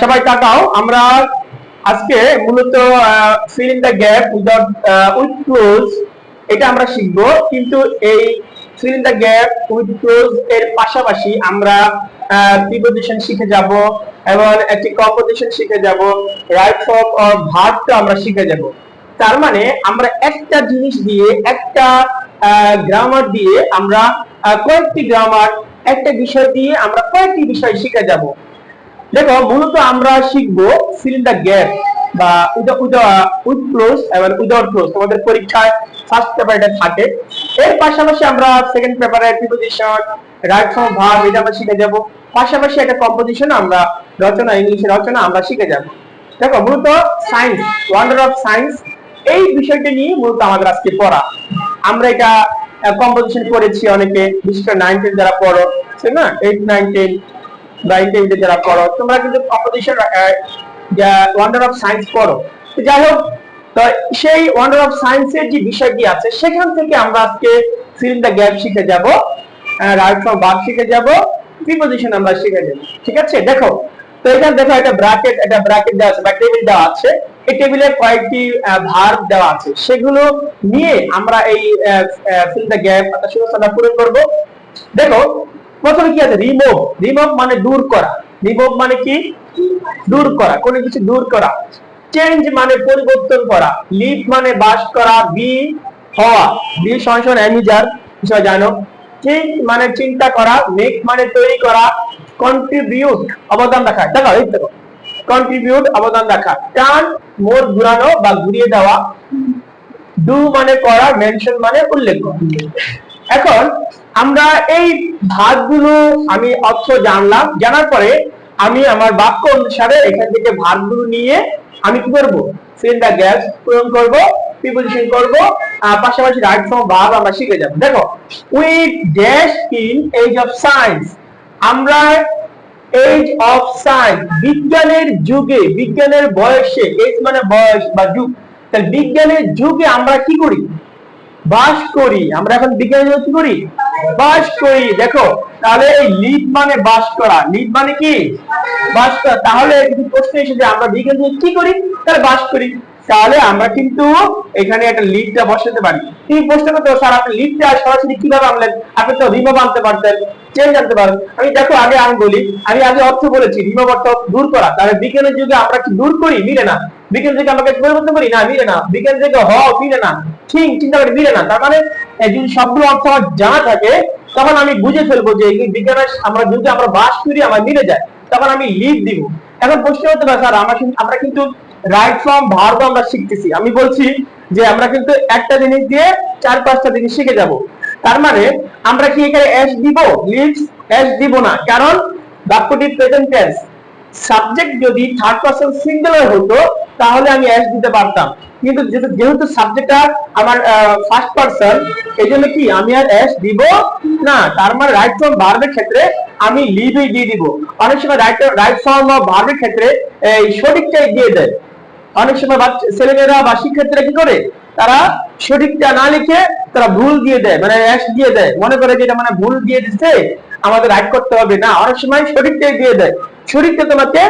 সবাই তাকাও, আমরা আজকে মূলত fill in the gap without with close এটা আমরা শিখব। কিন্তু এই fill in the gap with close এর পাশাপাশি আমরা প্রিপোজিশন শিখে যাব এবং একটি কম্পোজিশন শিখে যাব রাইট ফর্ম অর ভার্বটা আমরা শিখে যাব। তার মানে আমরা একটা জিনিস দিয়ে, একটা গ্রামার দিয়ে আমরা কয়েকটি গ্রামার একটা বিষয় দিয়ে আমরা কয়েকটি বিষয় শিখে যাব। দেখো, মূলত আমরা শিখব দ্য গ্যাপ বা উইথ ক্লোজ এবং উইদাউট ক্লোজ তোমাদের পরীক্ষায় ফার্স্ট পেপার এটা থাকে। এর পাশাপাশি আমরা সেকেন্ড পেপারে প্রিপোজিশন রাইট ফর্ম ভার্ব এটা আমরা শিখে যাব। পাশাপাশি একটা কম্পোজিশন আমরা রচনা, ইংলিশে রচনা, আমরা শিখে যাব। দেখো, মূলত সায়েন্স ওয়ান্ডার অফ সায়েন্স এই বিষয়টা নিয়ে মূলত আমাদের আজকে পড়া। আমরা এটা কম্পোজিশন করেছি অনেকে, বিশেষ করে নাইন টেন যারা পড়ো না? এইট নাইন টেন বা ইন্টারমিডিয়েট যারা পড়ো তোমরা কিন্তু কম্পোজিশন ওয়ান্ডার অফ সায়েন্স পড়ো যাই হোক, তো সেই ওয়ান্ডার অফ সায়েন্সের যে বিষয়টি আছে, সেখান থেকে আমরা আজকে ফিল দ্য গ্যাপ শিখে যাব রাইট ফ্রম ভার্ব শিখে যাব প্রিপোজিশন আমরা শিখে যাব। ঠিক আছে? দেখো, তো এখানে দেখো একটা ব্র্যাকেট একটা ব্র্যাকেট দেওয়া আছে, বা টেবিল দেওয়া আছে। এই টেবিলে কয়েকটি ভার্ব দেওয়া আছে। সেগুলো নিয়ে আমরা এই ফিল দ্য গ্যাপ শূন্যস্থানটা পূরণ করব। দেখো প্রথমে কি আছে? রিমুভ রিমুভ মানে দূর করা। রিমুভ মানে কি? দূর করা। কোনো কিছু দূর করা। চেঞ্জ মানে পরিবর্তন করা। লিভ মানে বাস করা। বি হওয়া। বি সংশোধন অ্যামিজার বিষয় জানো। থিঙ্ক মানে চিন্তা করা। মেক মানে তৈরি করা। কন্ট্রিবিউট অবদান রাখা। দেখো এই দেখো। কন্ট্রিবিউট অবদান রাখা। টান মোর ঘুরানো বা ঘুরিয়ে দেওয়া। ডু মানে করা মেনশন মানে উল্লেখ করা। এখন আমরা এই ভাগগুলো আমি অর্থ জানলাম, জানার পরে আমি আমার বাক্য অনুসারে এখান থেকে ভাগগুলো নিয়ে আমি কি করব? ফিল পূরণ প্রিপোজিশন পাশাপাশি রাইট ফর্ম আমরা শিখে দেখো with dash in age of science আমরা এজ অফ সায়েন্স বিজ্ঞানের যুগে, বিজ্ঞানের বয়সে এজ মানে বয়স বা যুগ, তাহলে বিজ্ঞানের যুগে আমরা কি করি? বাস করি। আমরা এখন বিজ্ঞানের যুগে কি করি? বাস করি। দেখো, তাহলে এই লিড মানে বাস করা। লিড মানে কি? বাস করা। তাহলে যদি প্রশ্ন এসে যে আমরা বিজ্ঞান কি করি? তাহলে বাস করি। তাহলে আমরা কিন্তু এখানে একটা লিডটা বসাতে পারি। তুমি প্রশ্ন করতে স্যার, আপনি লিডটা সরাসরি কীভাবে আনলেন? আপনি তো রিমো আনতে পারতেন। চেঞ্জ আনতে পারেন আমি দেখো, আগে আমি বলি, আমি আগে অর্থ বলেছি রিমো অর্থ দূর করা। তাহলে বিজ্ঞানের যুগে আমরা কি দূর করি? মিলে না। বিজ্ঞান যুগে আমরা কি পরিবর্তন করি? না, মিলে না। বিজ্ঞান যুগে হ মিলে না। ঠিক চিন্তা করে মিলে না। তার মানে যদি সবগুলো অর্থ আমার জানা থাকে, তখন আমি বুঝে ফেলব যে বিজ্ঞানের আমরা যুগে আমরা বাস করি আমার মিলে যায়। তখন আমি লিড দিব। এখন প্রশ্ন হতে পারে, স্যার, আমরা আমরা কিন্তু রাইট ফ্রম ভার্ব আমরা শিখতেছি। আমি বলছি যে আমরা কিন্তু একটা জিনিস দিয়ে চার পাঁচটা জিনিস শিখে যাব। তার মানে আমরা কি এখানে এস দিব? লিভস এস দিব না। কারণ বাক্যটি প্রেজেন্ট টেন্স সাবজেক্ট যদি থার্ড পারসন সিঙ্গুলার হতো, তাহলে আমি এস দিতে পারতাম। কিন্তু যেহেতু- সাবজেক্টটা আমার ফার্স্ট পারসন এই জন্য কি আমি আর এস দিব না। তার মানে রাইট ফ্রম ভার্বের ক্ষেত্রে আমি লিভই দিয়ে দিব। অনেক সময় রাইট রাইট ফর্ম বা ভার্বের ক্ষেত্রে, এই সঠিকটাই দিয়ে দেয়। অনেক সময় ছেলেমেয়েরা বা শিক্ষার্থীরা কি করে? তারা সঠিকটা না লিখে তারা ভুল দিয়ে দেয় মানে অ্যাশ দিয়ে দেয়। মনে করে যে এটা মানে ভুল দিয়ে দিচ্ছে আমাদের রাইট করতে হবে না। অনেক সময় সঠিকটাই দিয়ে দেয়। সঠিকটা তোমাকে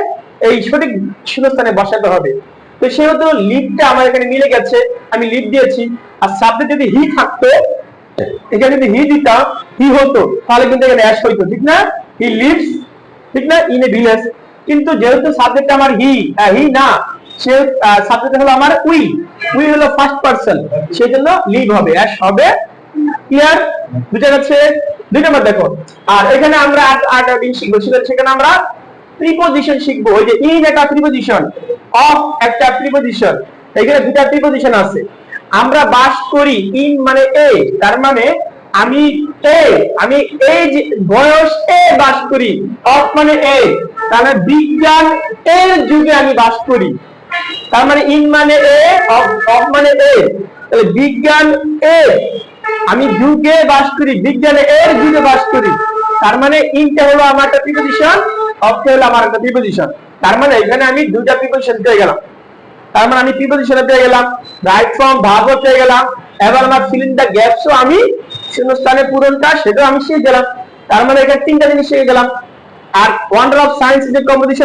এই সঠিক শূন্যস্থানে বসাতে হবে। তো সেহেতু লিপটা আমার এখানে মিলে গেছে, আমি লিপ দিয়েছি। আর সাবজেক্ট যদি হি থাকতো, এখানে যদি হি দিতাম হি হতো, তাহলে কিন্তু এখানে অ্যাশ হইতো, ঠিক না? হি লিভস ঠিক না? ইন এ ভিলেজ কিন্তু যেহেতু সাবজেক্ট আমার হি হি না, সে সাবজেক্ট হলো আমার উই উই হলো ফার্স্ট পারসন সেই জন্য লিভ হবে অ্যাশ হবে। ক্লিয়ার বুঝা যাচ্ছে দুই নম্বর দেখো। আর এখানে আমরা আট আট শিখব সেখানে আমরা প্রিপোজিশন শিখব, ওই যে ইন একটা প্রিপোজিশন অফ একটা প্রিপোজিশন এখানে দুটা প্রিপোজিশন আছে। আমরা বাস করি ইন মানে এ তার মানে আমি এ আমি এই যে বয়স এ বাস করি অফ মানে এ তার মানে বিজ্ঞান এর যুগে আমি বাস করি। তার মানে ইন মানে এ অফ অফ মানে এ তাহলে বিজ্ঞান এ আমি যুগে বাস করি, বিজ্ঞানে এর যুগে বাস করি। তার মানে ইনটা হলো আমার একটা প্রিপোজিশন তার মানে মানে মানে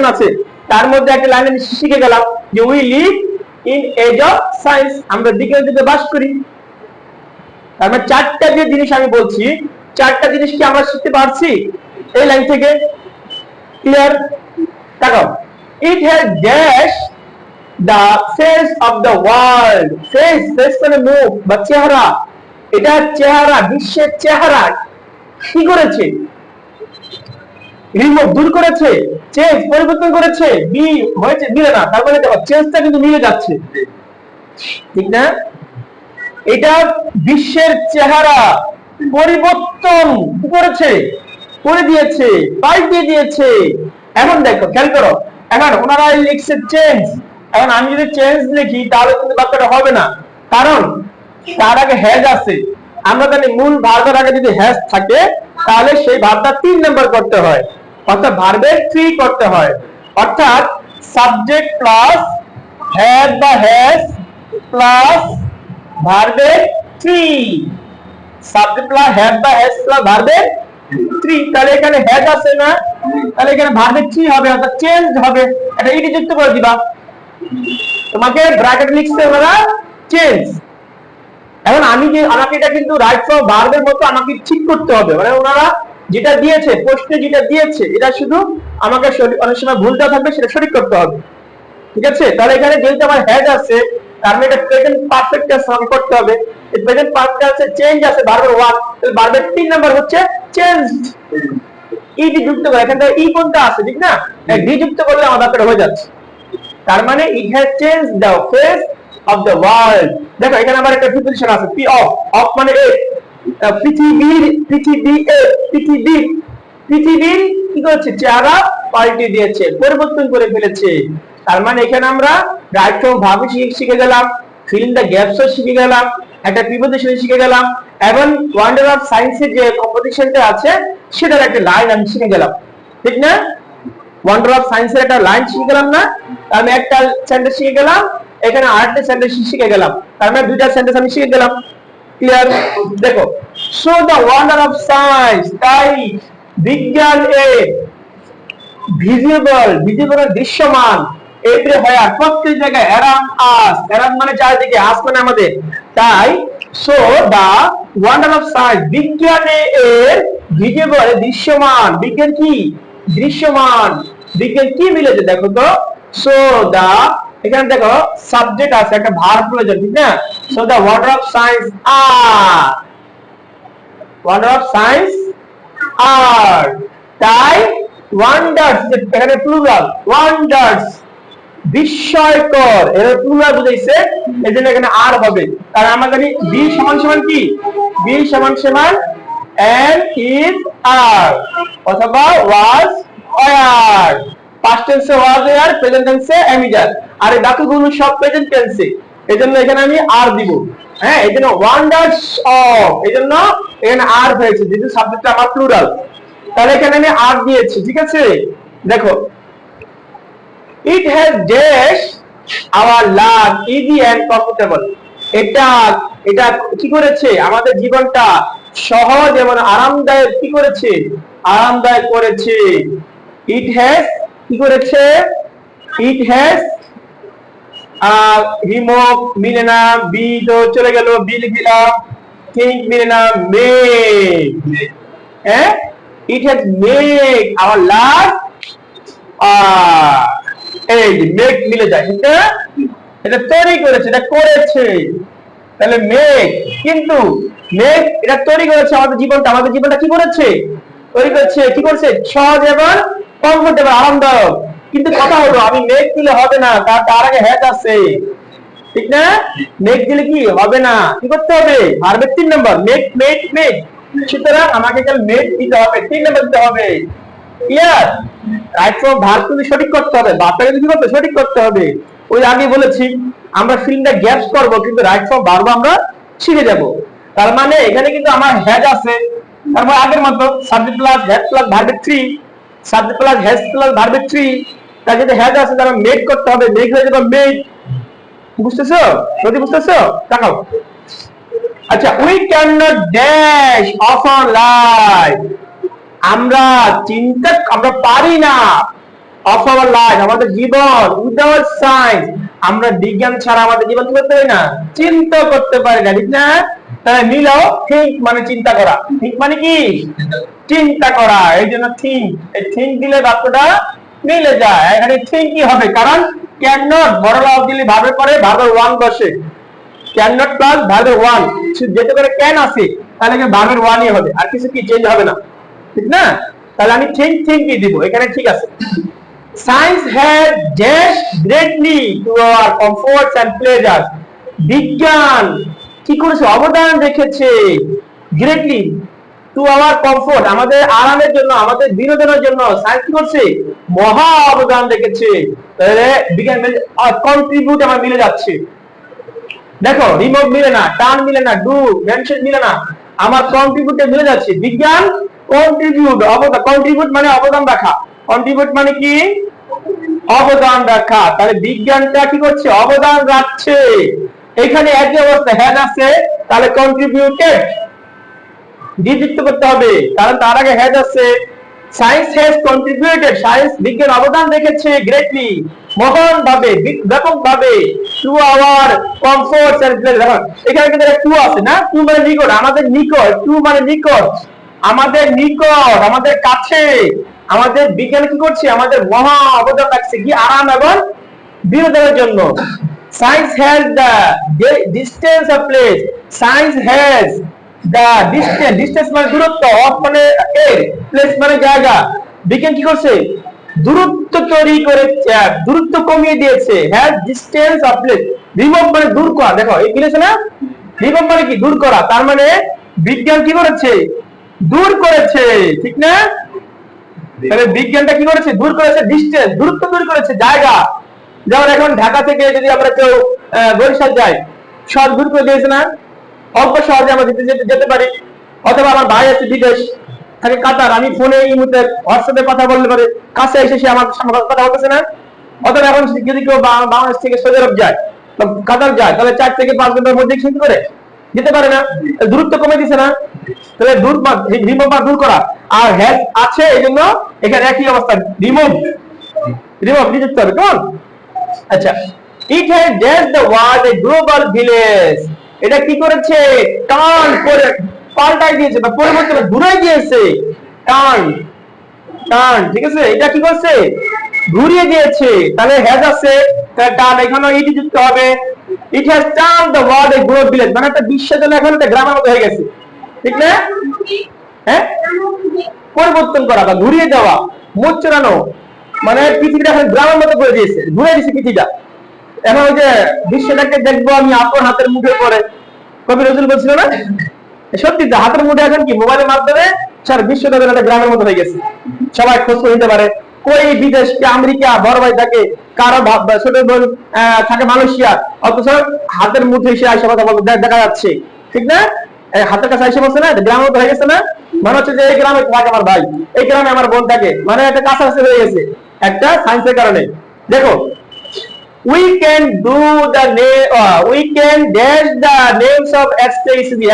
আছে, তার মধ্যে একটা লাইন শিখে গেলাম যে we live in age of science আমরা বিজ্ঞান যুগে বাস করি। তার মানে চারটা যে জিনিস আমি বলছি, চারটা জিনিস কি আমরা শিখতে পারছি? এই লাইন থেকে। ক্লিয়ার তাকাও it has dash the face of the world face face মানে মুখ বা চেহারা। এটা চেহারা, বিশ্বের চেহারা। কি করেছে? রিমুভ দূর করেছে, চেঞ্জ পরিবর্তন করেছে বি হয়েছে, মিলে না। তার মানে চেঞ্জটা কিন্তু মিলে যাচ্ছে। ঠিক না? এটা বিশ্বের চেহারা। পরিবর্তন করেছে? করে দিয়েছে পাল্টে দিয়েছে। এখন দেখো, খেয়াল করো, এখন ওনারা লিখছে চেঞ্জ এখন আমি যদি চেঞ্জ লিখি, তাহলে কিন্তু বাক্যটা হবে না। কারণ তার আগে হ্যাজ আছে। আমরা জানি মূল ভার্বের আগে যদি হ্যাজ থাকে, তাহলে সেই ভার্বটা তিন নাম্বার করতে হয়। অর্থাৎ ভার্বের থ্রি করতে হয়। অর্থাৎ সাবজেক্ট প্লাস হ্যাজ বা হ্যাজ প্লাস ভার্বের থ্রি সাবজেক্ট প্লাস হ্যাভ বা হ্যাজ প্লাস ভার্বের তাহলে এখানে হ্যাজ আছে না? তাহলে এখানে ভার্বের থ্রি হবে, অর্থাৎ চেঞ্জ হবে। এটা ইডি যুক্ত করে দিবা। তোমাকে ব্র্যাকেট লিখতে ওরা চেঞ্জ এখন আমি যে, আমাকে এটা কিন্তু রাইট ফ্রম ভার্বের মতো আমাকে ঠিক করতে হবে। মানে ওনারা যেটা দিয়েছে, প্রশ্নে যেটা দিয়েছে, এটা শুধু আমাকে অনেক সময় ভুলটা থাকবে, সেটা সঠিক করতে হবে। ঠিক আছে? তাহলে এখানে যেহেতু আমার হ্যাজ আছে, তার মানে এটা প্রেজেন্ট পারফেক্ট টেন্স করতে হবে। প্রেজেন্ট পারফেক্ট টেন্সে চেঞ্জ আছে ভার্বের তাহলে ভার্বের তিন নাম্বার হচ্ছে চেঞ্জড ইডি যুক্ত করে এখানে ই কোনটা আছে ঠিক না? ডি যুক্ত করলে আমার ব্যাপারটা হয়ে যাচ্ছে। তার মানে it has change the face of the world দেখো এখানে আবার একটা প্রিপোজিশন আছে পি অফ অফ মানে এ পৃথিবীর পৃথিবী এ পৃথিবীর পৃথিবীর কি করছে? চেহারা পাল্টে দিয়েছে পরিবর্তন করে ফেলেছে। তার মানে এখানে আমরা রাইট ফ্রম ভাবে শিখে গেলাম ফিলিং দ্য গ্যাপস শিখে গেলাম। একটা প্রিপোজিশন শিখে গেলাম, এবং ওয়ান্ডার অফ সায়েন্সের যে কম্পিটিশনটা আছে, সেটার একটা লাইন আমি শিখে গেলাম। ঠিক না? ওয়ান্ডার অফ সায়েন্সের একটা লাইন শিখে গেলাম না মানে একটা সেন্টেন্স শিখে গেলাম, এখানে আরেকটা সেন্টেন্স শিখে গেলাম। তার মানে দুইটা সেন্টেন্স আমি শিখে গেলাম। ক্লিয়ার দেখো so the wonder of science তাই বিজ্ঞান এ ভিজিবল ভিজিবল দৃশ্যমান প্রত্যেক জায়গায় আস মানে আস মানে আমাদের। তাই সো দা ওয়ান্ডার অফ বিজ্ঞানে এর দৃশ্যমান। বিজ্ঞান কি? দৃশ্যমান। বিজ্ঞান কি মিলেছে দেখো তো? সো দা এখানে দেখো সাবজেক্ট আছে, একটা ভার প্রয়োজন, ঠিক না? So the wonder of science R wonder of science আর তাই ওয়ান্ডার্স এখানে প্লুরাল ওয়ান্ডার্স বিস্ময়কর। এর বুঝাইছে এই জন্য এখানে আর হবে। কারণ আমরা জানি বি সমান সমান কি? বি সমান সমান এন ইজ আর অথবা ওয়াজ পাস্ট টেন্সে ওয়াজ প্রেজেন্ট টেন্সে আর এই বাকিগুলো সব প্রেজেন্ট টেন্সে এই জন্য এখানে আমি আর দিব। হ্যাঁ এই জন্য ওয়ান্ডার্স অফ এই জন্য এখানে আর হয়েছে। যেহেতু সাবজেক্টটা আমার প্লুরাল তাহলে এখানে আমি আর দিয়েছি, ঠিক আছে? দেখো it has dash our love easy and comfortable এটা এটা কি করেছে? আমাদের জীবনটা সহজ এবং আরামদায়ক কি করেছে? আরামদায়ক করেছে। ইট হ্যাজ কি করেছে? ইট হ্যাজ রিমোভ মিলে না বি তো চলে গেল বি লিখিলাম থিঙ্ক মিলে না মে হ্যাঁ? It has make our love এই মেক মিলে যায়। না এটা তৈরি করেছে, এটা করেছে। তাহলে মেক কিন্তু মেক এটা তৈরি করেছে আমাদের জীবনটা। আমাদের জীবনটা কি করেছে? তৈরি করেছে, কি করছে? সহজ এবং কমফোর্টেবল আরামদায়ক। কিন্তু কথা হলো, আমি মেক দিলে হবে না, তার তার আগে হ্যাজ আছে। ঠিক না? মেক দিলে কি? হবে না। কি করতে হবে? ভার্বের তিন নম্বর মেক মেক মেক সুতরাং আমাকে কাল মেক দিতে হবে, তিন নম্বর দিতে হবে। ক্লিয়ার রাইট ফ্রম ভার্ব কিন্তু সঠিক করতে হবে বাপটাকে কি করতে সঠিক করতে হবে। ওই আগে বলেছি, আমরা ফিল্মটা গ্যাপস করব, কিন্তু রাইট ফ্রম ভার্ব আমরা শিখে যাব তার মানে এখানে কিন্তু আমার হ্যাজ আছে। তারপর আগের মতো সাবজেক্ট প্লাস হ্যাজ প্লাস ভার্বের three subject plus has plus ভার্বের থ্রি তার যদি হ্যাজ আছে, তাহলে মেক করতে হবে। মেক হয়ে যাবে মেক বুঝতেছো? যদি বুঝতেছো? তাকাও। আচ্ছা we can not dash of our life আমরা চিন্তা, আমরা পারি না। অফ আওয়ার লাইফ আমাদের জীবন উইদাউট সায়েন্স আমরা বিজ্ঞান ছাড়া আমাদের জীবন করতে পারি না? চিন্তা করতে পারি না, ঠিক না? তাহলে মিলাও থিঙ্ক মানে চিন্তা করা। থিঙ্ক মানে কি? চিন্তা করা, এই জন্য থিঙ্ক এই থিঙ্ক দিলে বাক্যটা মিলে যায়। এখানে থিঙ্ক কি হবে? কারণ ক্যান নট বড় লাভ দিলে ভাবের পরে ভাবের ওয়ান বসে। ক্যান নট প্লাস ভাবের ওয়ান যেতে করে ক্যান আসে তাহলে ভাবের ওয়ানই হবে? আর কিছু কি চেঞ্জ হবে না। ঠিক না? তাহলে আমি থিঙ্ক থিঙ্কই দিব। এখানে ঠিক আছে। Science has dash greatly to our comforts and pleasure বিজ্ঞান কি করেছে? অবদান রেখেছে গ্রেটলি টু আওয়ার কমফোর্ট। আমাদের আরামের জন্য, আমাদের বিনোদনের জন্য সায়েন্স কি করছে? মহা অবদান রেখেছে। তাহলে বিজ্ঞান কন্ট্রিবিউট আমার মিলে যাচ্ছে। দেখো রিমোভ মিলে না টার্ন মিলে না ডু মেনশন মিলে না। আমার কন্ট্রিবিউটে মিলে যাচ্ছে। বিজ্ঞান কন্ট্রিবিউট অবদান কন্ট্রিবিউট মানে অবদান রাখা। কন্ট্রিবিউট মানে কি? অবদান রাখা। তাহলে বিজ্ঞানটা কি করছে? অবদান রাখছে। এখানে একই অবস্থা হ্যাড আছে। তাহলে কন্ট্রিবিউটেড দ্বিতীয় করতে হবে। কারণ তার আগে হ্যাড আছে। সায়েন্স হ্যাজ কন্ট্রিবিউটেড সায়েন্স বিজ্ঞান অবদান রেখেছে গ্রেটলি মহান ভাবে ব্যাপক ভাবে টু আওয়ার কমফোর্ট এখানে কিন্তু টু আছে না? টু মানে নিকট। আমাদের নিকট। টু মানে নিকট। আমাদের নিকট, আমাদের কাছে, আমাদের বিজ্ঞান কি করছে? আমাদের মহা অবদান রাখছে কি? আরাম এবং বিনোদনের জন্য। Science has the distance of place science has the distance distance মানে দূরত্ব অফ মানে এর প্লেস মানে জায়গা। বিজ্ঞান কি করছে? দূরত্ব তৈরি করে দূরত্ব কমিয়ে দিয়েছে। হ্যাঁ ডিস্টেন্স অফ প্লেস রিমুভ মানে দূর করা। দেখো, এই মিলেছে না রিমুভ মানে কি? দূর করা। তার মানে বিজ্ঞান কি করেছে? দূর করেছে ঠিক না? তাহলে বিজ্ঞানটা কি করেছে? দূর করেছে ডিস্টেন্স দূরত্ব দূর করেছে জায়গা। যেমন এখন ঢাকা থেকে যদি আমরা কেউ বরিশাল যাই সব দূর করে দিয়েছে না? অল্প সহজে আমরা যেতে যেতে যেতে পারি। অথবা আমার ভাই আছে বিদেশ থাকে কাতার আমি ফোনে এই মুহূর্তে হোয়াটসঅ্যাপে কথা বলতে পারি। কাছে এসে সে আমার সঙ্গে কথা বলতেছে না। অথবা এখন যদি কেউ বাংলাদেশ থেকে সৌদি আরব যায় কাতার যায় তাহলে চার থেকে পাঁচ ঘণ্টার মধ্যে কি করে? যেতে পারে না দূরত্ব কমে দিছে না। তাহলে দূর রিমুভ বা দূর করা। আর হ্যাজ আছে এই জন্য এখানে একই অবস্থা। রিমুভ রিমুভ নিযুক্ত হবে। কেমন আচ্ছা। It has dash the world a global village এটা কি করেছে? টার্ন করে পাল্টাই দিয়েছে বা পরিবর্তন ঘুরে দিয়েছে টার্ন টার্ন ঠিক আছে? এটা কি করছে? ঘুরিয়ে দিয়েছে। তাহলে হ্যাজ আছে। তাহলে টার্ন এখানে ইটি যুক্ত হবে। It has turn the world a village মানে একটা এখন একটা গ্রামের মতো হয়ে গেছে। ঠিক না? হ্যাঁ? পরিবর্তন করা বা ঘুরিয়ে দেওয়া মুখ চড়ানো মানে পৃথিবীটা এখন গ্রামের মতো করে দিয়েছে। ঘুরে দিয়েছে পৃথিবীটা। এখন ওই যে বিশ্বটাকে দেখব আমি আপন হাতের মুঠে পরে। কবি নজরুল বলছিল না? সত্যি তো, হাতের মুঠে এখন কি? মোবাইলের মাধ্যমে সারা বিশ্বটা একটা গ্রামের মতো হয়ে গেছে। সবাই খোঁজ করে নিতে পারে। কই বিদেশ আমেরিকা, বড় ভাই থাকে কারও ছোট বোন থাকে মালয়েশিয়া অথচ হাতের মুঠে এসে আইসা কথা বলতে দেখা যাচ্ছে। ঠিক না? হাতের কাছে আইসা বলছে না? মতো হয়ে গেছে না? মনে হচ্ছে যে এই গ্রামে থাকে আমার ভাই এই গ্রামে আমার বোন থাকে। মানে একটা কাছাকাছি হয়ে গেছে। একটা সায়েন্সের কারণে। দেখো we can do the name uh, we can dash the names of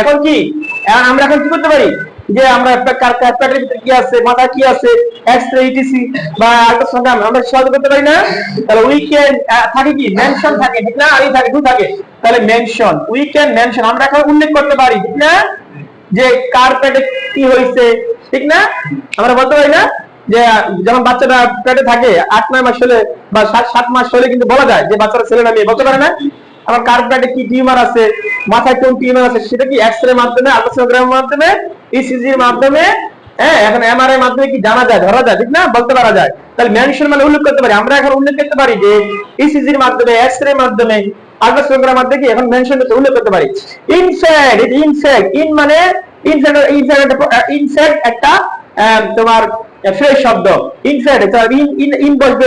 এখন কি? আমরা এখন কি করতে পারি? যে আমরা একটা কার কার্পেটের ভিতরে কি আছে, মাথা কি আছে এক্স-রে ইটিসি বা আল্ট্রাসাউন্ড আমরা সহজ করতে পারি না? তাহলে উই ক্যান থাকে কি? মেনশন থাকে, ঠিক না? আরই থাকে টু থাকে। তাহলে মেনশন উই ক্যান মেনশন আমরা এখন উল্লেখ করতে পারি, ঠিক না? যে কার্পেটে কি হয়েছে ঠিক না? আমরা বলতে পারি না যে, যখন বাচ্চাটা পেটে থাকে, আট, নয় মাস হলে বা সাত সাত মাস হলে কিন্তু বলা যায় যে বাচ্চারা ছেলে না মেয়ে, বলতে পারে না? আমার কার পেটে কি টিউমার আছে, মাথায় কোন টিউমার আছে, সেটা কি এক্স রে মাধ্যমে আল্ট্রাসোনোগ্রামের মাধ্যমে ইসিজির মাধ্যমে হ্যাঁ এখন এমআরআই মাধ্যমে কি জানা যায়, ধরা যায়, ঠিক না? বলতে পারা যায়। তাহলে মেনশন মানে উল্লেখ করতে পারি। আমরা এখন উল্লেখ করতে পারি যে ইসিজির মাধ্যমে এক্স রে মাধ্যমে আল্ট্রাসোনোগ্রামের মাধ্যমে কি এখন মেনশন উল্লেখ করতে পারি। ইনসাইড ইনসাইড ইন মানে ইনসাইড ইনসাইড একটা তোমার ফ্রেশ শব্দ। ইনসাইড ইন ইন বসবে